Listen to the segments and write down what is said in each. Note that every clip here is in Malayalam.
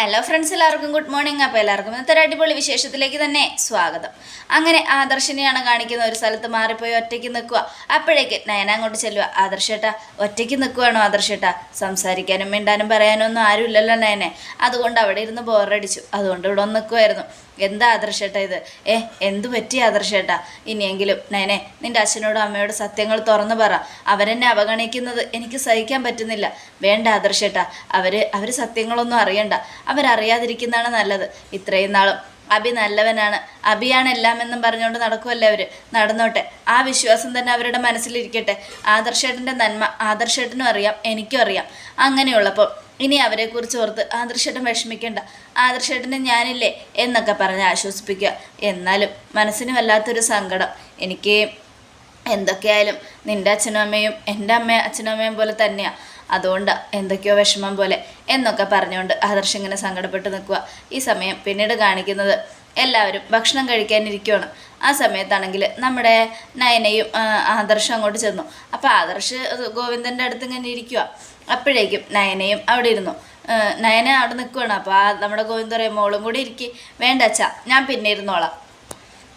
ഹലോ ഫ്രണ്ട്സ് എല്ലാവർക്കും ഗുഡ് മോർണിംഗ് അപ്പോൾ എല്ലാവർക്കും ഇന്നത്തെ അടിപൊളി വിശേഷത്തിലേക്ക് തന്നെ സ്വാഗതം. അങ്ങനെ ആദർശിനെയാണ് കാണിക്കുന്ന ഒരു സ്ഥലത്ത് മാറിപ്പോയി ഒറ്റയ്ക്ക് നിൽക്കുക. അപ്പോഴേക്ക് നയന അങ്ങോട്ട് ചെല്ലുക. ആദർശേട്ട ഒറ്റയ്ക്ക് നിൽക്കുകയാണോ ആദർശേട്ട? സംസാരിക്കാനും മിണ്ടാനും പറയാനും ഒന്നും ആരുമില്ലല്ലോ നയനെ. അതുകൊണ്ട് അവിടെ ഇരുന്ന് ബോറടിച്ചു അതുകൊണ്ട് ഇവിടെ ഒന്ന് നിൽക്കുമായിരുന്നു എന്താ ആദർശേട്ടാ ഇത്? ഏ എന്തു പറ്റി ആദർശേട്ടാ? ഇനിയെങ്കിലും നേനെ നിന്റെ അച്ഛനോടും അമ്മയോടും സത്യങ്ങൾ തുറന്നു പറ. അവരെന്നെ അവഗണിക്കുന്നത് എനിക്ക് സഹിക്കാൻ പറ്റുന്നില്ല. വേണ്ട ആദർശേട്ടാ അവർ അവർ സത്യങ്ങളൊന്നും അറിയണ്ട. അവരറിയാതിരിക്കുന്നതാണ് നല്ലത്. ഇത്രയും നാളും അബി നല്ലവനാണ്. അബിയാണ് എല്ലാം എന്നും പറഞ്ഞുകൊണ്ട് നടക്കുമല്ലേ അവർ നടന്നോട്ടെ. ആ വിശ്വാസം തന്നെ അവരുടെ മനസ്സിലിരിക്കട്ടെ. ആദർശേട്ടന്റെ നന്മ ആദർശേട്ടനും അറിയാം എനിക്കും അറിയാം. അങ്ങനെയുള്ളപ്പോൾ ഇനി അവരെക്കുറിച്ച് ഓർത്ത് ആദർശേട്ടൻ വിഷമിക്കേണ്ട. ആദർശേട്ടനെ ഞാനില്ലേ എന്നൊക്കെ പറഞ്ഞ് ആശ്വസിപ്പിക്കുക. എന്നാലും മനസ്സിന് വല്ലാത്തൊരു സങ്കടം. എനിക്ക് എന്തൊക്കെയായാലും നിന്റെ അച്ഛനും അമ്മയും എന്റെ അമ്മ അച്ഛനും അമ്മയും പോലെ തന്നെയാണ് അതുകൊണ്ട് എന്തൊക്കെയോ വിഷമം പോലെ എന്നൊക്കെ പറഞ്ഞുകൊണ്ട് ആദർശ് ഇങ്ങനെ സങ്കടപ്പെട്ട് നിൽക്കുക. ഈ സമയം പിന്നീട് കാണിക്കുന്നത് എല്ലാവരും ഭക്ഷണം കഴിക്കാനിരിക്കുവാണ് ആ സമയത്താണെങ്കിൽ നമ്മുടെ നയനയും ആദർശം അങ്ങോട്ട് ചെന്നു. അപ്പോൾ ആദർശ് ഗോവിന്ദന്റെ അടുത്ത് ഇങ്ങനെ ഇരിക്കുക അപ്പോഴേക്കും നയനയും അവിടെ ഇരുന്നു. നയന അവിടെ നിൽക്കുകയാണ് അപ്പോൾ ആ നമ്മുടെ ഗോവിന്ദ പറയും മോളും കൂടി ഇരിക്കി. വേണ്ട അച്ഛാ ഞാൻ പിന്നെ ഇരുന്നോളാം.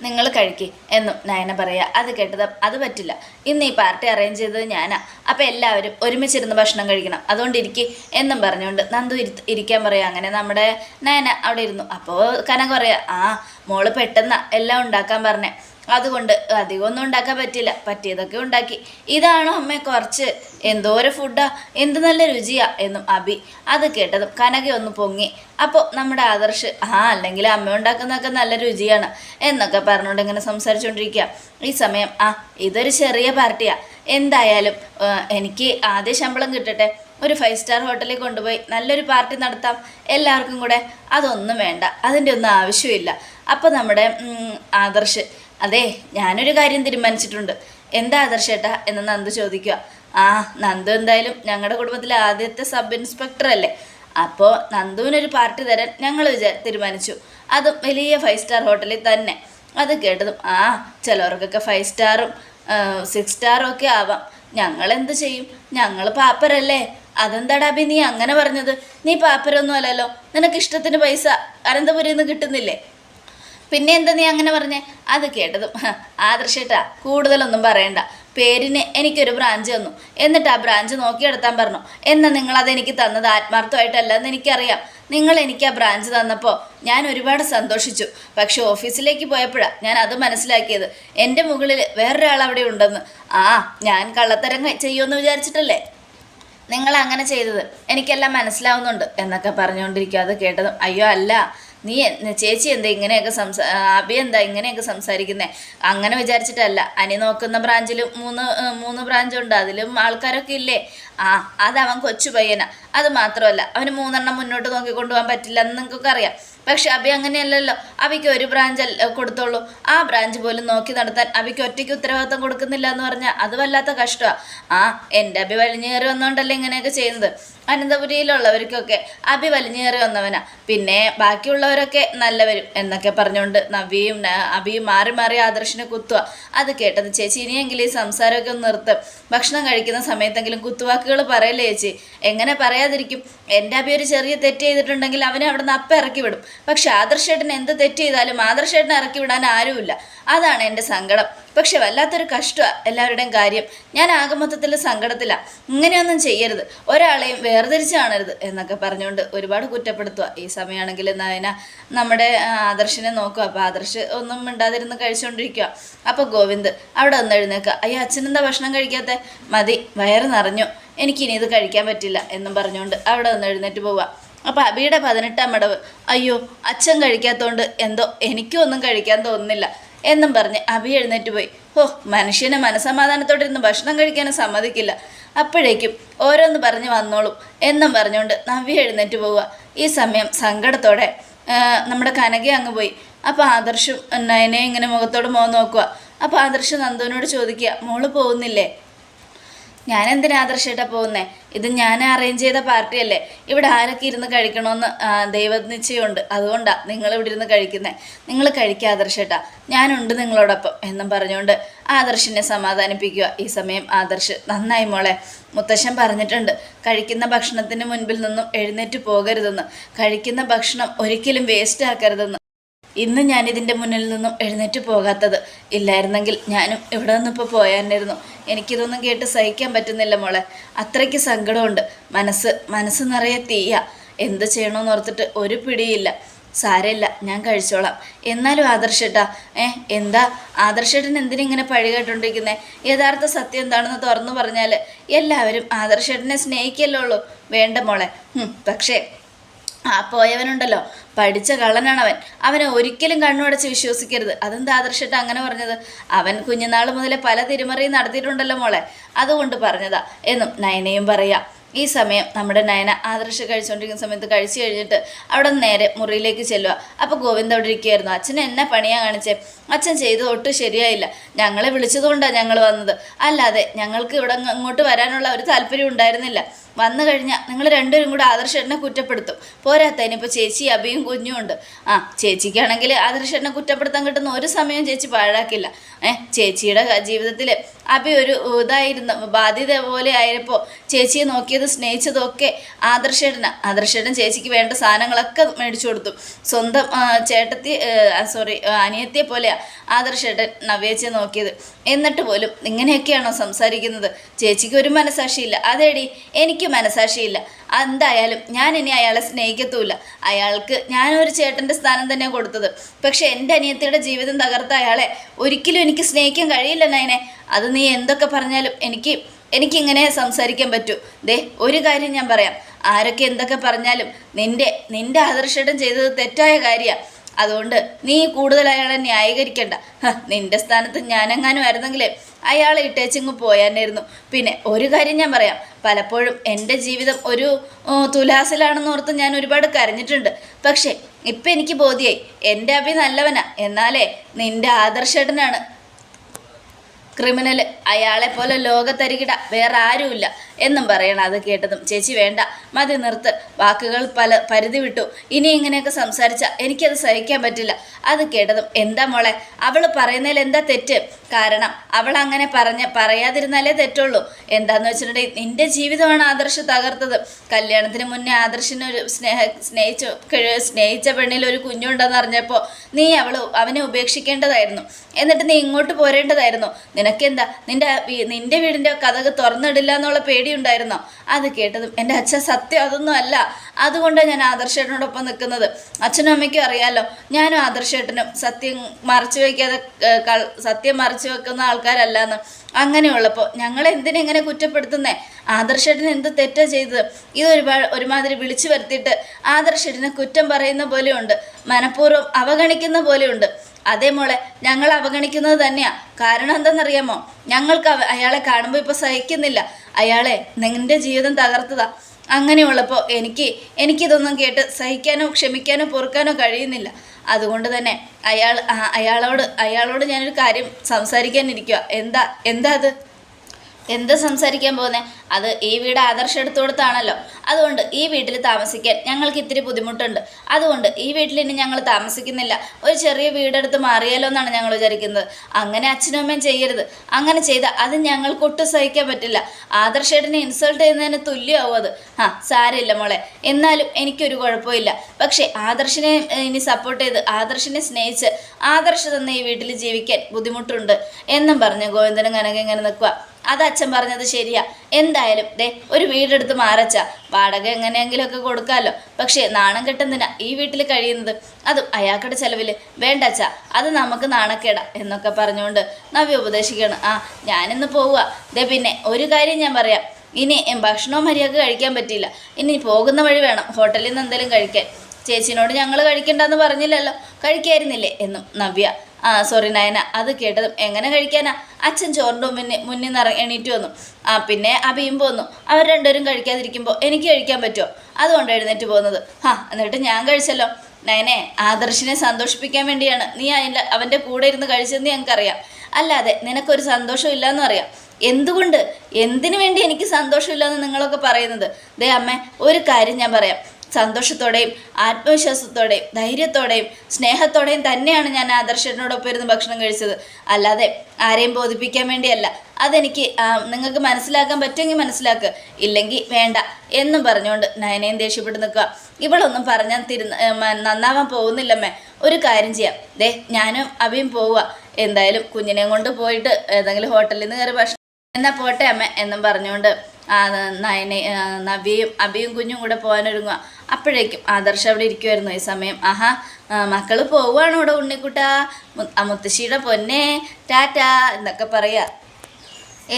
നിങ്ങൾ കഴിക്കേ എന്നും നയന പറയുക അത് കേട്ടത് അത് പറ്റില്ല. ഇന്ന് ഈ പാർട്ടി അറേഞ്ച് ചെയ്തത് ഞാനാ. അപ്പം എല്ലാവരും ഒരുമിച്ചിരുന്ന് ഭക്ഷണം കഴിക്കണം. അതുകൊണ്ട് ഇരിക്കേ എന്നും പറഞ്ഞുകൊണ്ട് നന്ദു ഇരു ഇരിക്കാൻ പറയാം. അങ്ങനെ നമ്മുടെ നയന അവിടെ ഇരുന്നു. അപ്പോൾ കനക പറയുക ആ മോൾ പെട്ടെന്ന്. എല്ലാം ഉണ്ടാക്കാൻ പറഞ്ഞേ. അതുകൊണ്ട് അധികമൊന്നും ഉണ്ടാക്കാൻ പറ്റില്ല. പറ്റിയതൊക്കെ ഉണ്ടാക്കി. ഇതാണോ അമ്മ കുറച്ച്? എന്തോരം ഫുഡാ എന്ത് നല്ല രുചിയാ എന്നും അബി അത് കേട്ടതും കനക ഒന്ന് പൊങ്ങി. അപ്പോൾ നമ്മുടെ ആദർശ് ആ അല്ലെങ്കിൽ അമ്മ ഉണ്ടാക്കുന്നതൊക്കെ നല്ല രുചിയാണ് എന്നൊക്കെ പറഞ്ഞുകൊണ്ട് ഇങ്ങനെ സംസാരിച്ചുകൊണ്ടിരിക്കുക ഈ സമയം ആ ഇതൊരു ചെറിയ പാർട്ടിയാ. എന്തായാലും എനിക്ക് ആദ്യ ശമ്പളം കിട്ടട്ടെ. ഒരു ഫൈവ് സ്റ്റാർ ഹോട്ടലിൽ കൊണ്ടുപോയി നല്ലൊരു പാർട്ടി നടത്താം. എല്ലാവർക്കും കൂടെ അതൊന്നും വേണ്ട. അതിന്റെ ഒന്നും ആവശ്യമില്ല. അപ്പോൾ നമ്മുടെ ആദർശ് അതെ ഞാനൊരു കാര്യം തീരുമാനിച്ചിട്ടുണ്ട്. എന്താ ആദർശേട്ടാ? എന്ന് നന്ദു ചോദിക്കുക. ആ നന്ദു എന്തായാലും ഞങ്ങളുടെ കുടുംബത്തിലെ ആദ്യത്തെ സബ് ഇൻസ്പെക്ടർ അല്ലേ? അപ്പോൾ നന്ദുവിനൊരു പാർട്ടി തരാൻ ഞങ്ങൾ വിചാ തീരുമാനിച്ചു. അതും വലിയ ഫൈവ് സ്റ്റാർ ഹോട്ടലിൽ തന്നെ. അത് കേട്ടതും ആ ചിലവർക്കൊക്കെ ഫൈവ് സ്റ്റാറും സിക്സ് സ്റ്റാറും ഒക്കെ ആവാം. ഞങ്ങൾ എന്ത് ചെയ്യും? ഞങ്ങൾ പാപ്പരല്ലേ? അതെന്താടാ നീ അങ്ങനെ പറഞ്ഞത്? നീ പാപ്പരൊന്നും അല്ലല്ലോ. നിനക്ക് ഇഷ്ടത്തിന് പൈസ അനന്തപുരിയിൽ നിന്ന് കിട്ടുന്നില്ലേ? പിന്നെ എന്താ നീ അങ്ങനെ പറഞ്ഞേ? അത് കേട്ടതും. ആദർശേട്ടാ കൂടുതലൊന്നും പറയണ്ട. പേരിന് എനിക്കൊരു ബ്രാഞ്ച് തന്നു. എന്നിട്ട് ആ ബ്രാഞ്ച് നോക്കിയെടുത്താൻ പറഞ്ഞു. എന്നാൽ നിങ്ങൾ അതെനിക്ക് തന്നത് ആത്മാർത്ഥമായിട്ടല്ല എന്ന് എനിക്കറിയാം. നിങ്ങൾ എനിക്ക് ആ ബ്രാഞ്ച് തന്നപ്പോൾ ഞാൻ ഒരുപാട് സന്തോഷിച്ചു. പക്ഷേ ഓഫീസിലേക്ക് പോയപ്പോഴാണ് ഞാൻ അത് മനസ്സിലാക്കിയത്. എന്റെ മുകളിൽ വേറൊരാൾ അവിടെ ഉണ്ടെന്ന്. ആ ഞാൻ കള്ളത്തരം ചെയ്യുമെന്ന് വിചാരിച്ചിട്ടല്ലേ? നിങ്ങൾ അങ്ങനെ ചെയ്തത് എനിക്കെല്ലാം മനസ്സിലാവുന്നുണ്ട് എന്നൊക്കെ പറഞ്ഞുകൊണ്ടിരിക്കുക. അത് കേട്ടതും അയ്യോ അല്ല. നീ ചേച്ചി എന്താ ഇങ്ങനെയൊക്കെ സംസാ അഭി എന്താ ഇങ്ങനെയൊക്കെ സംസാരിക്കുന്നത് അങ്ങനെ വിചാരിച്ചിട്ടല്ല. അനി നോക്കുന്ന ബ്രാഞ്ചിൽ മൂന്ന് മൂന്ന് ബ്രാഞ്ചുണ്ട്. അതിലും ആൾക്കാരൊക്കെ ഇല്ലേ? ആ അത് അവൻ കൊച്ചു പയ്യനാ. അത് മാത്രമല്ല അവന് മൂന്നെണ്ണം മുന്നോട്ട് നോക്കി കൊണ്ടുപോകാൻ പറ്റില്ല എന്ന് നിങ്ങൾക്കൊക്കെ അറിയാം. പക്ഷെ അഭി അങ്ങനെയല്ലല്ലോ. അഭിക്ക് ഒരു ബ്രാഞ്ച് കൊടുത്തോളൂ. ആ ബ്രാഞ്ച് പോലും നോക്കി നടത്താൻ അഭിക്ക് ഒറ്റയ്ക്ക് ഉത്തരവാദിത്വം കൊടുക്കുന്നില്ല എന്ന് പറഞ്ഞാൽ അത് വല്ലാത്ത കഷ്ടമാണ് ആ എന്റെ അഭി വലിഞ്ഞു കയറി വന്നുകൊണ്ടല്ലേ ഇങ്ങനെയൊക്കെ ചെയ്യുന്നത്? അനന്തപുരിയിലുള്ളവർക്കൊക്കെ അഭി വലിഞ്ഞു കയറി വന്നവനാ. പിന്നെ ബാക്കിയുള്ളവരൊക്കെ നല്ലവരും എന്നൊക്കെ പറഞ്ഞുകൊണ്ട് നവിയും അബിയും മാറി മാറി ആദർശിനെ കുത്തുക അത് കേട്ടത് ചേച്ചി ഇനിയെങ്കിലും ഈ സംസാരമൊക്കെ ഒന്ന് നിർത്തും. ഭക്ഷണം കഴിക്കുന്ന സമയത്തെങ്കിലും കുത്തുവാക്കുകൾ പറയല്ലേ ചേച്ചി? എങ്ങനെ പറയാതിരിക്കും? എന്റെ അഭി ഒരു ചെറിയ തെറ്റ് ചെയ്തിട്ടുണ്ടെങ്കിൽ അവനെ അവിടെ നിന്ന് അപ്പം ഇറക്കി വിടും. പക്ഷെ ആദർശേട്ടൻ എന്ത് തെറ്റ് ചെയ്താലും ആദർശേട്ടനെ ഇറക്കി വിടാൻ ആരുമില്ല. അതാണ് എന്റെ സങ്കടം. പക്ഷെ വല്ലാത്തൊരു കഷ്ടമാണ് എല്ലാവരുടെയും കാര്യം. ഞാൻ ആകെ മൊത്തത്തിൽ സങ്കടത്തിലാണ് ഇങ്ങനെയൊന്നും ചെയ്യരുത്. ഒരാളെയും വേർതിരിച്ച് കാണരുത് എന്നൊക്കെ പറഞ്ഞുകൊണ്ട് ഒരുപാട് കുറ്റപ്പെടുത്തുക ഈ സമയമാണെങ്കിൽ നയന നമ്മുടെ ആദർശിനെ നോക്കുക അപ്പോൾ ആദർശ് ഒന്നും മിണ്ടാതിരുന്ന് കഴിച്ചുകൊണ്ടിരിക്കുക അപ്പോൾ ഗോവിന്ദ് അവിടെ ഒന്ന് എഴുന്നേക്കുക അയ്യോ അച്ഛനെന്താ ഭക്ഷണം കഴിക്കാത്ത? മതി വയറ് നിറഞ്ഞു. എനിക്കിനി ഇത് കഴിക്കാൻ പറ്റില്ല എന്നും പറഞ്ഞുകൊണ്ട് അവിടെ നിന്ന് എഴുന്നേറ്റ് പോവുക അപ്പോൾ അബിയുടെ പതിനെട്ടാം മടവ് അയ്യോ അച്ഛൻ കഴിക്കാത്തതുകൊണ്ട് എന്തോ എനിക്കും ഒന്നും കഴിക്കാൻ തോന്നുന്നില്ല എന്നും പറഞ്ഞ് അബി എഴുന്നേറ്റ് പോയി. ഓ മനുഷ്യനെ മനസമാധാനത്തോടെ ഇരുന്ന് ഭക്ഷണം കഴിക്കാനും സമ്മതിക്കില്ല. അപ്പോഴേക്കും ഓരോന്ന് പറഞ്ഞ് വന്നോളും എന്നും പറഞ്ഞുകൊണ്ട് നവ്യ എഴുന്നേറ്റ് പോവുക ഈ സമയം സങ്കടത്തോടെ നമ്മുടെ കനക അങ്ങ് പോയി. അപ്പോൾ ആദർശും നയനെ ഇങ്ങനെ മുഖത്തോട് മുഖം നോക്കുക അപ്പോൾ ആദർശ് നന്ദുവിനോട് ചോദിക്കുക മോൾ പോകുന്നില്ലേ? ഞാൻ എന്തിനാ ആദർശേട്ടാ പോകുന്നേ? ഇത് ഞാൻ അറേഞ്ച് ചെയ്ത പാർട്ടിയല്ലേ ഇവിടെ ആരൊക്കെ ഇരുന്ന് കഴിക്കണമെന്ന് ദൈവനിശ്ചയമുണ്ട്. അതുകൊണ്ടാ നിങ്ങൾ ഇവിടെ ഇരുന്ന് കഴിക്കുന്നത് നിങ്ങൾ കഴിക്കുക ആദർശേട്ടാ. ഞാനുണ്ട് നിങ്ങളോടൊപ്പം എന്നും പറഞ്ഞുകൊണ്ട് ആദർശിനെ സമാധാനിപ്പിക്കുക. ഈ സമയം ആദർശ് നന്നായി മോളെ. മുത്തശ്ശൻ പറഞ്ഞിട്ടുണ്ട് കഴിക്കുന്ന ഭക്ഷണത്തിന് മുൻപിൽ നിന്നും എഴുന്നേറ്റ് പോകരുതെന്ന്. കഴിക്കുന്ന ഭക്ഷണം ഒരിക്കലും വേസ്റ്റ് ആക്കരുതെന്ന്. ഇന്ന് ഞാൻ ഇതിന്റെ മുന്നിൽ നിന്നും എഴുന്നേറ്റ് പോകാത്തത്. ഇല്ലായിരുന്നെങ്കിൽ ഞാനും ഇവിടെ നിന്നിപ്പോൾ പോയാനായിരുന്നു. എനിക്കിതൊന്നും കേട്ട് സഹിക്കാൻ പറ്റുന്നില്ല മോളെ. അത്രയ്ക്ക് സങ്കടമുണ്ട്. മനസ്സ് മനസ്സ് നിറയെ തീയ. എന്ത് ചെയ്യണമെന്ന് ഓർത്തിട്ട് ഒരു പിടിയില്ല. സാരമില്ല ഞാൻ കഴിച്ചോളാം. എന്നാലും ആദർശേട്ടാ ഏ എന്താ? ആദർശേട്ടൻ എന്തിനിങ്ങനെ പഴി കേട്ടോണ്ടിരിക്കുന്നത് യഥാർത്ഥ സത്യം എന്താണെന്ന് തുറന്നു പറഞ്ഞാൽ എല്ലാവരും ആദർശേട്ടനെ സ്നേഹിക്കല്ലോ ഉള്ളൂ. വേണ്ട മോളെ. പക്ഷേ ആ പോയവനുണ്ടല്ലോ. പഠിച്ച കള്ളനാണ് അവൻ അവനെ ഒരിക്കലും കണ്ണുടച്ച് വിശ്വസിക്കരുത്. അതെന്താ ആദർശിട്ട് അങ്ങനെ പറഞ്ഞത്? അവൻ കുഞ്ഞുനാൾ മുതലേ പല തിരിമറിയും നടത്തിയിട്ടുണ്ടല്ലോ മോളെ. അതുകൊണ്ട് പറഞ്ഞതാ. എന്നും നയനയും പറയാം. ഈ സമയം നമ്മുടെ നയന ആദർശ കഴിച്ചുകൊണ്ടിരിക്കുന്ന സമയത്ത് കഴിച്ചു കഴിഞ്ഞിട്ട് അവിടെ നേരെ മുറിയിലേക്ക് ചെല്ലുക. അപ്പോൾ ഗോവിന്ദ് അവിടെ ഇരിക്കുകയായിരുന്നു. അച്ഛൻ എന്നെ പണിയാ കാണിച്ചേ. അച്ഛൻ ചെയ്തത് ഒട്ടും ശരിയായില്ല. ഞങ്ങളെ വിളിച്ചതുകൊണ്ടാണ് ഞങ്ങൾ വന്നത്. അല്ലാതെ ഞങ്ങൾക്ക് ഇവിടെ അങ്ങോട്ട് വരാനുള്ള ഒരു താല്പര്യം ഉണ്ടായിരുന്നില്ല. വന്നു കഴിഞ്ഞാൽ നിങ്ങൾ രണ്ടുപേരും കൂടെ ആദർശേട്ടനെ കുറ്റപ്പെടുത്തും. പോരാത്തതിന് ഇപ്പോൾ ചേച്ചി അബിയും കുഞ്ഞും ഉണ്ട്. ആ ചേച്ചിക്കാണെങ്കിൽ ആദർശേട്ടനെ കുറ്റപ്പെടുത്താൻ കിട്ടുന്ന ഒരു സമയം ചേച്ചി പാഴാക്കില്ല. ഏഹ് ചേച്ചിയുടെ ജീവിതത്തിൽ അബി ഒരു ഇതായിരുന്നു ബാധ്യത പോലെ ആയപ്പോൾ ചേച്ചിയെ നോക്കിയത് സ്നേഹിച്ചതൊക്കെ ആദർശേട്ടനാ. ആദർശേട്ടൻ ചേച്ചിക്ക് വേണ്ട സാധനങ്ങളൊക്കെ മേടിച്ചു കൊടുത്തു. സ്വന്തം ചേട്ടത്തി സോറി അനിയത്തിയെ പോലെയാ ആദർശേട്ടൻ നവ്യേച്ചിയെ നോക്കിയത്. എന്നിട്ട് പോലും ഇങ്ങനെയൊക്കെയാണോ സംസാരിക്കുന്നത്? ചേച്ചിക്ക് ഒരു മനസാക്ഷിയില്ല. അതേടി എനിക്ക് മനസാക്ഷിയില്ല. എന്തായാലും ഞാൻ ഇനി അയാളെ സ്നേഹിക്കത്തുമില്ല അയാൾക്ക് ഞാനൊരു ചേട്ടന്റെ സ്ഥാനം തന്നെ കൊടുത്തത്. പക്ഷെ എന്റെ അനിയത്തിയുടെ ജീവിതം തകർത്ത അയാളെ ഒരിക്കലും എനിക്ക് സ്നേഹിക്കാൻ കഴിയില്ല നയനെ. അത് നീ എന്തൊക്കെ പറഞ്ഞാലും എനിക്ക് എനിക്കിങ്ങനെ സംസാരിക്കാൻ പറ്റൂ. ദേ ഒരു കാര്യം ഞാൻ പറയാം. ആരൊക്കെ എന്തൊക്കെ പറഞ്ഞാലും നിന്റെ നിന്റെ ആദർശേട്ടൻ ചെയ്തത് തെറ്റായ കാര്യമാണ് അതുകൊണ്ട് നീ കൂടുതൽ അയാളെ ന്യായീകരിക്കണ്ട. ഹ, നിന്റെ സ്ഥാനത്ത് ഞാനെങ്ങാനും ആയിരുന്നെങ്കിലേ അയാളെ ഇട്ടേച്ചിങ് പോയാനായിരുന്നു. പിന്നെ ഒരു കാര്യം ഞാൻ പറയാം. പലപ്പോഴും എന്റെ ജീവിതം ഒരു തുലാസിലാണെന്ന് ഓർത്ത് ഞാൻ ഒരുപാട് കരഞ്ഞിട്ടുണ്ട്. പക്ഷേ ഇപ്പം എനിക്ക് ബോധ്യായി. എന്റെ അഭി നല്ലവനാ. എന്നാലേ നിന്റെ ആദർശേട്ടനാണ്. ക്രിമിനൽ അയാളെ പോലെ ലോകത്തരികിട. വേറെ ആരുമില്ല എന്നും പറയണം. അത് കേട്ടതും ചേച്ചി വേണ്ട. മതി നിർത്ത്. വാക്കുകൾ പല പരിധി വിട്ടു. ഇനി ഇങ്ങനെയൊക്കെ സംസാരിച്ച എനിക്കത് സഹിക്കാൻ പറ്റില്ല. അത് കേട്ടതും എന്താ മോളെ? അവൾ പറയുന്നതിൽ എന്താ തെറ്റ്? കാരണം അവൾ അങ്ങനെ പറഞ്ഞ പറയാതിരുന്നാലേ തെറ്റുള്ളൂ. എന്താന്ന് വെച്ചിട്ടുണ്ടെങ്കിൽ നിന്റെ ജീവിതമാണ് ആദർശ് തകർത്തത്. കല്യാണത്തിന് മുന്നേ ആദർശിനൊരു സ്നേഹ സ്നേഹിച്ച സ്നേഹിച്ച പെണ്ണിൽ ഒരു കുഞ്ഞുണ്ടെന്ന് അറിഞ്ഞപ്പോൾ നീ അവൾ അവനെ ഉപേക്ഷിക്കേണ്ടതായിരുന്നു. എന്നിട്ട് നീ ഇങ്ങോട്ട് പോരേണ്ടതായിരുന്നു. നിനക്കെന്താ? നിന്റെ നിന്റെ വീടിന്റെ കഥക് തുറന്നിടില്ല എന്നുള്ള പേടിയുണ്ടായിരുന്നോ? അത് കേട്ടതും എന്റെ അച്ഛൻ സത്യം അതൊന്നും അല്ല. അതുകൊണ്ടാണ് ഞാൻ ആദർശേട്ടനോടൊപ്പം നിൽക്കുന്നത്. അച്ഛനും അമ്മയ്ക്കും അറിയാലോ ഞാനും ആദർശേട്ടനും സത്യം മറച്ചു വയ്ക്കാതെ സത്യം മറച്ചു വെക്കുന്ന ആൾക്കാരല്ലാന്ന്. അങ്ങനെയുള്ളപ്പോൾ ഞങ്ങൾ എന്തിനെങ്ങനെ കുറ്റപ്പെടുത്തുന്നേ? ആദർശേട്ടൻ എന്ത് തെറ്റാ ചെയ്തത്? ഇത് ഒരുപാട് ഒരുമാതിരി വിളിച്ചു വരുത്തിയിട്ട് ആദർശേട്ടനെ കുറ്റം പറയുന്ന പോലെയുണ്ട്. മനഃപൂർവം അവഗണിക്കുന്ന പോലെയുണ്ട്. അതേ മോളെ ഞങ്ങൾ അവഗണിക്കുന്നത് തന്നെയാ. കാരണം എന്താണെന്നറിയാമോ ഞങ്ങൾക്ക് അയാളെ കാണുമ്പോൾ ഇപ്പോൾ സഹിക്കുന്നില്ല. അയാളെ നിന്റെ ജീവിതം തകർത്തതാ. അങ്ങനെയുള്ളപ്പോൾ എനിക്ക് എനിക്കിതൊന്നും കേട്ട് സഹിക്കാനോ ക്ഷമിക്കാനോ പൊറുക്കാനോ കഴിയുന്നില്ല. അതുകൊണ്ട് തന്നെ അയാൾ അയാളോട് അയാളോട് ഞാനൊരു കാര്യം സംസാരിക്കാനിരിക്കുക എന്താ എന്താ അത്? എന്താ സംസാരിക്കാൻ പോകുന്നത് അത് ഈ വീട് ആദർശം എടുത്തു കൊടുത്താണല്ലോ. അതുകൊണ്ട് ഈ വീട്ടിൽ താമസിക്കാൻ ഞങ്ങൾക്ക് ഇത്തിരി ബുദ്ധിമുട്ടുണ്ട്. അതുകൊണ്ട് ഈ വീട്ടിൽ ഇനി ഞങ്ങൾ താമസിക്കുന്നില്ല. ഒരു ചെറിയ വീടെടുത്ത് മാറിയാലോ എന്നാണ് ഞങ്ങൾ വിചാരിക്കുന്നത്. അങ്ങനെ അച്ഛനും അമ്മയും ചെയ്യരുത്. അങ്ങനെ ചെയ്താൽ അത് ഞങ്ങൾക്ക് ഒട്ടും സഹിക്കാൻ പറ്റില്ല. ആദർശേട്ടനെ ഇൻസൾട്ട് ചെയ്യുന്നതിന് തുല്യമാവും അത്. ആ സാരമില്ല മോളെ. എന്നാലും എനിക്കൊരു കുഴപ്പമില്ല. പക്ഷേ ആദർശിനെ ഇനി സപ്പോർട്ട് ചെയ്ത് ആദർശിനെ സ്നേഹിച്ച് ആദർശ തന്നെ ഈ വീട്ടിൽ ജീവിക്കാൻ ബുദ്ധിമുട്ടുണ്ട്. എന്നും പറഞ്ഞു ഗോവിന്ദനും കനക ഇങ്ങനെ നിൽക്കുക അത് അച്ഛൻ പറഞ്ഞത് ശരിയാ. എന്തായാലും ദേ ഒരു വീടെടുത്ത് മാറച്ച. വാടക എങ്ങനെയെങ്കിലുമൊക്കെ കൊടുക്കാമല്ലോ പക്ഷേ നാണം കെട്ടുന്നതിനാ ഈ വീട്ടിൽ കഴിയുന്നത്? അതും അയാൾക്കുടെ ചെലവിൽ വേണ്ട അച്ഛ അത് നമുക്ക് നാണക്കേടാ എന്നൊക്കെ പറഞ്ഞുകൊണ്ട് നവ്യ ഉപദേശിക്കണം. ആ ഞാനിന്ന് പോവുക. ദേ പിന്നെ ഒരു കാര്യം ഞാൻ പറയാം. ഇനി ഭക്ഷണവും മര്യാദയ്ക്ക് കഴിക്കാൻ പറ്റിയില്ല. ഇനി പോകുന്ന വഴി വേണം ഹോട്ടലിൽ നിന്ന് എന്തെങ്കിലും കഴിക്കാൻ. ചേച്ചിനോട് ഞങ്ങൾ കഴിക്കണ്ടെന്ന് പറഞ്ഞില്ലല്ലോ. കഴിക്കായിരുന്നില്ലേ എന്നും നവ്യ ആ സോറി നയന അത് കേട്ടതും എങ്ങനെ കഴിക്കാനാ? അച്ഛൻ ചോറിന്റെ മുന്നിൽ മുന്നിൽ നിന്ന് എണീറ്റ് വന്നു. ആ പിന്നെ അഭിയും പോന്നു. അവർ രണ്ടുപേരും കഴിക്കാതിരിക്കുമ്പോൾ എനിക്ക് കഴിക്കാൻ പറ്റുമോ അതുകൊണ്ട് എഴുന്നേറ്റ് പോകുന്നത്. ഹാ എന്നിട്ട് ഞാൻ കഴിച്ചല്ലോ. നയനെ ആദർശിനെ സന്തോഷിപ്പിക്കാൻ വേണ്ടിയാണ് നീ അതിന്റെ അവന്റെ കൂടെ ഇരുന്ന് കഴിച്ചതെന്ന് ഞങ്ങൾക്കറിയാം. അല്ലാതെ നിനക്കൊരു സന്തോഷം ഇല്ലയെന്നും അറിയാം. എന്തുകൊണ്ട്? എന്തിനു വേണ്ടി എനിക്ക് സന്തോഷമില്ലെന്ന് നിങ്ങളൊക്കെ പറയുന്നത്? ദേ അമ്മേ ഒരു കാര്യം ഞാൻ പറയാം. സന്തോഷത്തോടെയും ആത്മവിശ്വാസത്തോടെയും ധൈര്യത്തോടെയും സ്നേഹത്തോടെയും തന്നെയാണ് ഞാൻ ആദർശനോടൊപ്പം ഇരുന്ന് ഭക്ഷണം കഴിച്ചത്. അല്ലാതെ ആരെയും ബോധിപ്പിക്കാൻ വേണ്ടിയല്ല. അതെനിക്ക് നിങ്ങൾക്ക് മനസ്സിലാക്കാൻ പറ്റുമെങ്കിൽ മനസ്സിലാക്കുക ഇല്ലെങ്കിൽ വേണ്ട എന്നും പറഞ്ഞുകൊണ്ട് നയനയും ദേഷ്യപ്പെട്ട് നിൽക്കുക. ഇവളൊന്നും പറഞ്ഞാൽ തിരുന്ന നന്നാവാൻ പോകുന്നില്ലമ്മേ. ഒരു കാര്യം ചെയ്യാം. ദേ ഞാനും അവയും പോവുക. എന്തായാലും കുഞ്ഞിനെയും കൊണ്ട് പോയിട്ട് ഏതെങ്കിലും ഹോട്ടലിൽ നിന്ന് കയറി ഭക്ഷണം എന്നാൽ പോട്ടെ അമ്മ എന്നും പറഞ്ഞുകൊണ്ട് നവ്യയും അബിയും കുഞ്ഞും കൂടെ പോകാനൊരുങ്ങുക. അപ്പോഴേക്കും ആദർശ് അവിടെ ഇരിക്കുമായിരുന്നു ഈ സമയം. ആഹാ മക്കൾ പോവുകയാണ് ഇവിടെ ഉണ്ണിക്കുട്ട. മുത്തശ്ശിയുടെ പൊന്നെ. ടാറ്റാ എന്നൊക്കെ പറയാ.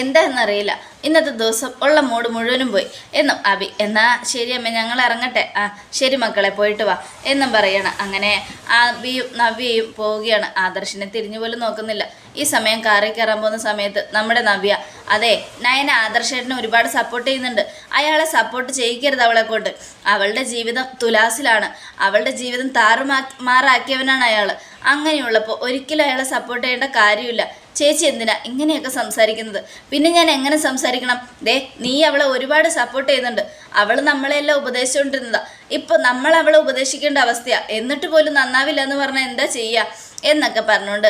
എന്താണെന്നറിയില്ല. ഇന്നത്തെ ദിവസം ഉള്ള മൂട് മുഴുവനും പോയി. എന്നും അബി എന്നാ ശരി അമ്മ ഞങ്ങൾ ഇറങ്ങട്ടെ. ആ ശരി മക്കളെ പോയിട്ട് വാ. എന്നും പറയണം. അങ്ങനെ അബിയും നവ്യയും പോവുകയാണ്. ആദർശിനെ തിരിഞ്ഞു പോലും നോക്കുന്നില്ല. ഈ സമയം കാറിൽ കയറാൻ പോകുന്ന സമയത്ത് നമ്മുടെ നവ്യ അതെ നയന ആദർശേട്ടനെ ഒരുപാട് സപ്പോർട്ട് ചെയ്യുന്നുണ്ട്. അയാളെ സപ്പോർട്ട് ചെയ്യിക്കരുത് അവളെ കൊണ്ട്. അവളുടെ ജീവിതം തുലാസിലാണ്. അവളുടെ ജീവിതം താറുമാറാക്കിയവനാണ് മാറാക്കിയവനാണ് അയാൾ അങ്ങനെയുള്ളപ്പോൾ ഒരിക്കലും അയാളെ സപ്പോർട്ട് ചെയ്യേണ്ട കാര്യമില്ല. ചേച്ചി എന്തിനാ ഇങ്ങനെയൊക്കെ സംസാരിക്കുന്നത്? പിന്നെ ഞാൻ എങ്ങനെ സംസാരിക്കണം? ദേ നീ അവളെ ഒരുപാട് സപ്പോർട്ട് ചെയ്യുന്നുണ്ട്. അവൾ നമ്മളെല്ലാം ഉപദേശിച്ചുകൊണ്ടിരുന്നതാ ഇപ്പൊ നമ്മൾ അവളെ ഉപദേശിക്കേണ്ട അവസ്ഥയാ. എന്നിട്ട് പോലും നന്നാവില്ല എന്ന് പറഞ്ഞാൽ എന്താ ചെയ്യുക എന്നൊക്കെ പറഞ്ഞുകൊണ്ട്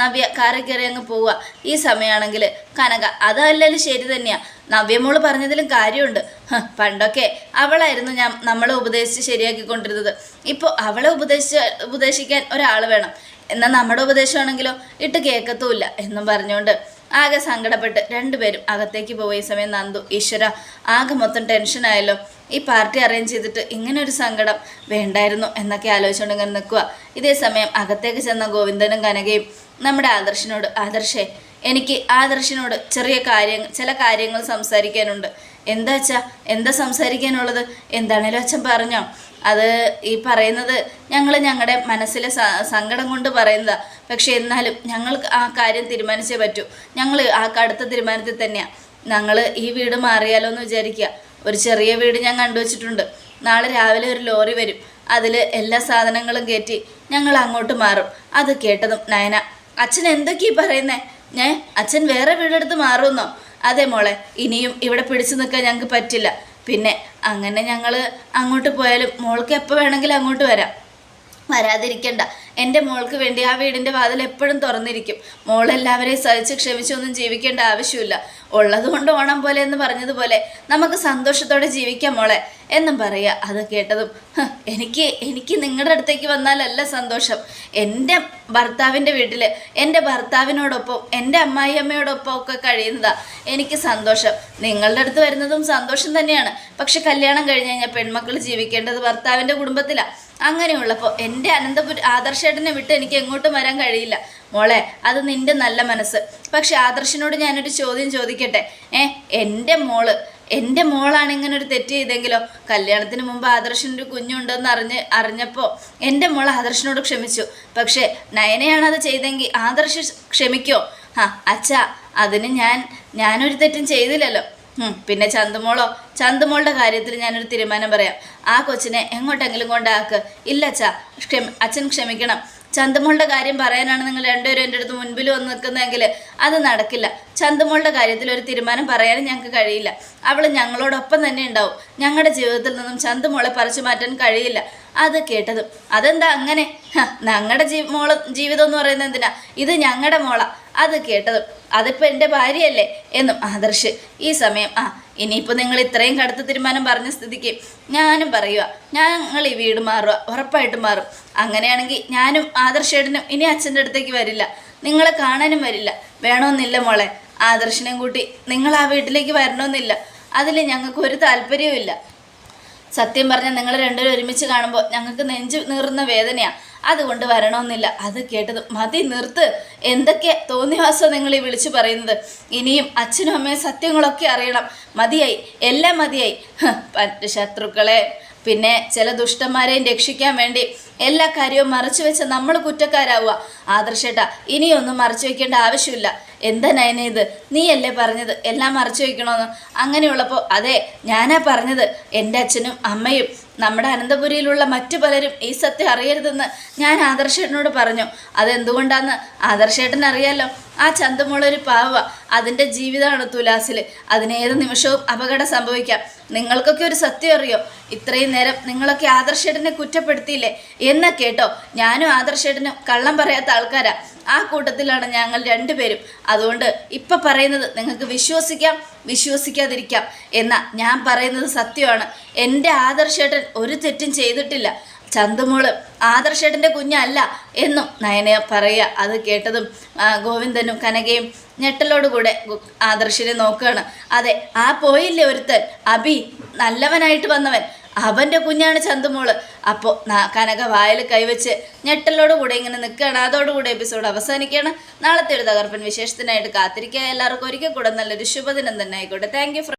നവ്യ കാറി കയറി അങ്ങ് പോവുക ഈ സമയമാണെങ്കിൽ കനക അതല്ലല്ലോ ശരി തന്നെയാ. നവ്യമോൾ പറഞ്ഞതിലും കാര്യമുണ്ട്. പണ്ടൊക്കെ അവളായിരുന്നു ഞാൻ നമ്മളെ ഉപദേശിച്ച് ശരിയാക്കിക്കൊണ്ടിരുന്നത്. ഇപ്പോൾ അവളെ ഉപദേശിച്ച് ഉപദേശിക്കാൻ ഒരാൾ വേണം. എന്നാൽ നമ്മുടെ ഉപദേശമാണെങ്കിലോ? ഇട്ട് കേൾക്കത്തുമില്ല എന്നും പറഞ്ഞുകൊണ്ട് ആകെ സങ്കടപ്പെട്ട് രണ്ടുപേരും അകത്തേക്ക് പോയ സമയം നന്ദു ഈശ്വര ആകെ മൊത്തം ടെൻഷനായല്ലോ ഈ പാർട്ടി അറേഞ്ച് ചെയ്തിട്ട് ഇങ്ങനെ ഒരു സങ്കടം വേണ്ടായിരുന്നു എന്നൊക്കെ ആലോചിച്ചുകൊണ്ട് ഇങ്ങനെ നിൽക്കുക ഇതേ സമയം അകത്തേക്ക് ചെന്ന ഗോവിന്ദനും കനകയും നമ്മുടെ ആദർശിനോട് ആദർശേ എനിക്ക് ആദർശിനോട് ചെറിയ കാര്യങ്ങൾ ചില കാര്യങ്ങൾ സംസാരിക്കാനുണ്ട്. എന്താ അച്ഛാ? എന്താ സംസാരിക്കാനുള്ളത്? എന്താണേലും അച്ഛൻ പറഞ്ഞോ? അത് ഈ പറയുന്നത് ഞങ്ങൾ ഞങ്ങളുടെ മനസ്സിലെ സങ്കടം കൊണ്ട് പറയുന്നതാ. പക്ഷെ എന്നാലും ഞങ്ങൾ ആ കാര്യം തീരുമാനിച്ചേ പറ്റൂ. ഞങ്ങൾ ആ കടുത്ത തീരുമാനത്തിൽ തന്നെയാണ് ഞങ്ങൾ ഈ വീട് മാറിയാലോ എന്ന് വിചാരിക്കുക ഒരു ചെറിയ വീട് ഞാൻ കണ്ടുവച്ചിട്ടുണ്ട് നാളെ രാവിലെ ഒരു ലോറി വരും. അതിൽ എല്ലാ സാധനങ്ങളും കയറ്റി ഞങ്ങൾ അങ്ങോട്ട് മാറും. അത് കേട്ടതും നയന അച്ഛൻ എന്തൊക്കെയാ പറയുന്നേ? ഞാൻ അച്ഛൻ വേറെ വീടെടുത്ത് മാറുമെന്നോ? അതെ മോളെ ഇനിയും ഇവിടെ പിടിച്ചു നിൽക്കാൻ ഞങ്ങൾക്ക് പറ്റില്ല. പിന്നെ അങ്ങനെ ഞങ്ങൾ അങ്ങോട്ട് പോയാലും മോൾക്ക് എപ്പോൾ വേണമെങ്കിലും അങ്ങോട്ട് വരാം. വരാതിരിക്കണ്ട. എന്റെ മോൾക്ക് വേണ്ടി ആ വീടിന്റെ വാതിൽ എപ്പോഴും തുറന്നിരിക്കും. മോൾ മോളെല്ലാവരെയും സഹിച്ച് ക്ഷമിച്ചൊന്നും ജീവിക്കേണ്ട ആവശ്യമില്ല. ഉള്ളതുകൊണ്ട് ഓണം പോലെ എന്ന് പറഞ്ഞതുപോലെ നമുക്ക് സന്തോഷത്തോടെ ജീവിക്കാം മോളെ എന്നും പറയുക. അത് കേട്ടതും എനിക്ക് എനിക്ക് നിങ്ങളുടെ അടുത്തേക്ക് വന്നാലല്ല സന്തോഷം. എന്റെ ഭർത്താവിന്റെ വീട്ടിൽ എന്റെ ഭർത്താവിനോടൊപ്പം എന്റെ അമ്മായി അമ്മയോടൊപ്പം ഒക്കെ കഴിയുന്നതാ എനിക്ക് സന്തോഷം. നിങ്ങളുടെ അടുത്ത് വരുന്നതും സന്തോഷം തന്നെയാണ്. പക്ഷെ കല്യാണം കഴിഞ്ഞ് കഴിഞ്ഞാൽ പെൺമക്കൾ ജീവിക്കേണ്ടത് ഭർത്താവിന്റെ കുടുംബത്തിലാണ് അങ്ങനെയുള്ളപ്പോൾ എന്റെ അനന്തപുര ആദർശേട്ടനെ വിട്ട് എനിക്ക് എങ്ങോട്ടും വരാൻ കഴിയില്ല. മോളെ അത് നിന്റെ നല്ല മനസ്സ്. പക്ഷെ ആദർശിനോട് ഞാനൊരു ചോദ്യം ചോദിക്കട്ടെ? ഏ എന്റെ മോൾ എന്റെ മോളാണ് ഇങ്ങനെ ഒരു തെറ്റ് ചെയ്തെങ്കിലോ? കല്യാണത്തിന് മുമ്പ് ആദർശനൊരു കുഞ്ഞുണ്ടെന്ന് അറിഞ്ഞ് അറിഞ്ഞപ്പോൾ എന്റെ മോൾ ആദർശനോട് ക്ഷമിച്ചു. പക്ഷേ നയനയാണ് അത് ചെയ്തെങ്കിൽ ആദർശ് ക്ഷമിക്കോ? ആ അച്ഛാ അതിന് ഞാൻ ഞാനൊരു തെറ്റും ചെയ്തില്ലല്ലോ. പിന്നെ ചന്തുമോളോ ചന്തുമോളുടെ കാര്യത്തിൽ ഞാനൊരു തീരുമാനം പറയാം. ആ കൊച്ചിനെ എങ്ങോട്ടെങ്കിലും കൊണ്ടാക്ക്. ഇല്ല അച്ഛാ ക്ഷമ അച്ഛൻ ക്ഷമിക്കണം. ചന്തുമോളുടെ കാര്യം പറയാനാണ് നിങ്ങൾ രണ്ടുപേരും എന്റെ അടുത്ത് മുൻപിൽ വന്ന് നിൽക്കുന്നതെങ്കിൽ അത് നടക്കില്ല. ചന്തമോളുടെ കാര്യത്തിൽ ഒരു തീരുമാനം പറയാനും ഞങ്ങൾക്ക് കഴിയില്ല. അവൾ ഞങ്ങളോടൊപ്പം തന്നെ ഉണ്ടാവും. ഞങ്ങളുടെ ജീവിതത്തിൽ നിന്നും ചന്തമോളെ പറിച്ചു മാറ്റാൻ കഴിയില്ല. അത് കേട്ടതും. അതെന്താ അങ്ങനെ? ഞങ്ങളുടെ ജീ മോൾ ജീവിതം എന്ന് പറയുന്നത് എന്തിനാ? ഇത് ഞങ്ങളുടെ മോള. അത് കേട്ടതും. അതിപ്പോൾ എന്റെ ഭാര്യയല്ലേ? എന്നും ആദർശ് ഈ സമയം ആ ഇനിയിപ്പോൾ നിങ്ങൾ ഇത്രയും കടുത്ത തീരുമാനം പറഞ്ഞ സ്ഥിതിക്ക് ഞാനും പറയുക ഞങ്ങൾ ഈ വീട് മാറുക ഉറപ്പായിട്ട് മാറും. അങ്ങനെയാണെങ്കിൽ ഞാനും ആദർശേട്ടനും ഇനി അച്ഛന്റെ അടുത്തേക്ക് വരില്ല. നിങ്ങളെ കാണാനും വരില്ല. വേണമെന്നില്ല മോളെ. ആദർശനെയും കൂട്ടി നിങ്ങൾ ആ വീട്ടിലേക്ക് വരണമെന്നില്ല. അതിൽ ഞങ്ങൾക്ക് ഒരു താല്പര്യവും സത്യം പറഞ്ഞാൽ നിങ്ങൾ രണ്ടുപേരും ഒരുമിച്ച് കാണുമ്പോൾ ഞങ്ങൾക്ക് നെഞ്ച് നീറുന്ന വേദനയാണ് അതുകൊണ്ട് വരണമെന്നില്ല. അത് കേട്ടത് മതി നിർത്ത്. എന്തൊക്കെ തോന്നിവാസം നിങ്ങൾ ഈ വിളിച്ചു പറയുന്നത്? ഇനിയും അച്ഛനും അമ്മയും സത്യങ്ങളൊക്കെ അറിയണം. മതിയായി എല്ലാം മതിയായി. ശത്രുക്കളെ. പിന്നെ ചില ദുഷ്ടന്മാരെയും രക്ഷിക്കാൻ വേണ്ടി എല്ലാ കാര്യവും മറച്ചു വെച്ച നമ്മൾ കുറ്റക്കാരാവുക. ആദർശേട്ടാ ഇനിയൊന്നും മറച്ചു വെക്കേണ്ട ആവശ്യമില്ല. എന്താ നയന ഇത്? നീയല്ലേ പറഞ്ഞത്? എല്ലാം മറച്ചു വെക്കണമെന്ന് അങ്ങനെയുള്ളപ്പോൾ അതെ ഞാനാ പറഞ്ഞത്. എന്റെ അച്ഛനും അമ്മയും നമ്മുടെ അനന്തപുരിയിലുള്ള മറ്റു പലരും ഈ സത്യം അറിയരുതെന്ന് ഞാൻ ആദർശേട്ടനോട് പറഞ്ഞു. അതെന്തുകൊണ്ടാന്ന് ആദർശേട്ടൻ അറിയാലോ. ആ ചന്തമുള്ളൊരു പാവ. അതിന്റെ ജീവിതമാണ് തുലാസിൽ അതിനേത് നിമിഷവും അപകടം സംഭവിക്കാം. നിങ്ങൾക്കൊക്കെ ഒരു സത്യം അറിയോ? ഇത്രയും നേരം നിങ്ങളൊക്കെ ആദർശേട്ടനെ കുറ്റപ്പെടുത്തിയില്ലേ? എന്നെ കേട്ടോ. ഞാനും ആദർശേട്ടനും കള്ളം പറയാത്ത ആൾക്കാരാ. ആ കൂട്ടത്തിലാണ് ഞങ്ങൾ രണ്ടുപേരും. അതുകൊണ്ട് ഇപ്പം പറയുന്നത് നിങ്ങൾക്ക് വിശ്വസിക്കാം വിശ്വസിക്കാതിരിക്കാം എന്നാ ഞാൻ പറയുന്നത് സത്യമാണ്. എന്റെ ആദർശേട്ടൻ ഒരു തെറ്റും ചെയ്തിട്ടില്ല. ചന്തുമോൾ ആദർശേട്ടന്റെ കുഞ്ഞല്ല എന്നും നയന പറയുക. അത് കേട്ടതും ഗോവിന്ദനും കനകയും ഞെട്ടലോടുകൂടെ കൂടെ ആദർശിനെ നോക്കുകയാണ്. അതെ ആ പോയില്ലേ ഒരുത്തൻ? അബി നല്ലവനായിട്ട് വന്നവൻ. അവന്റെ കുഞ്ഞാണ് ചന്തുമോൾ. അപ്പോൾ കനക വായിൽ കൈവച്ച് ഞെട്ടലോടുകൂടെ ഇങ്ങനെ നിൽക്കുകയാണ്. അതോടുകൂടി എപ്പിസോഡ് അവസാനിക്കുകയാണ്. നാളത്തെ ഒരു തകർപ്പൻ വിശേഷത്തിനായിട്ട് കാത്തിരിക്കുക. എല്ലാവർക്കും ഒരിക്കൽ കൂടെ നല്ലൊരു ശുഭദിനം തന്നെ ആയിക്കോട്ടെ. താങ്ക്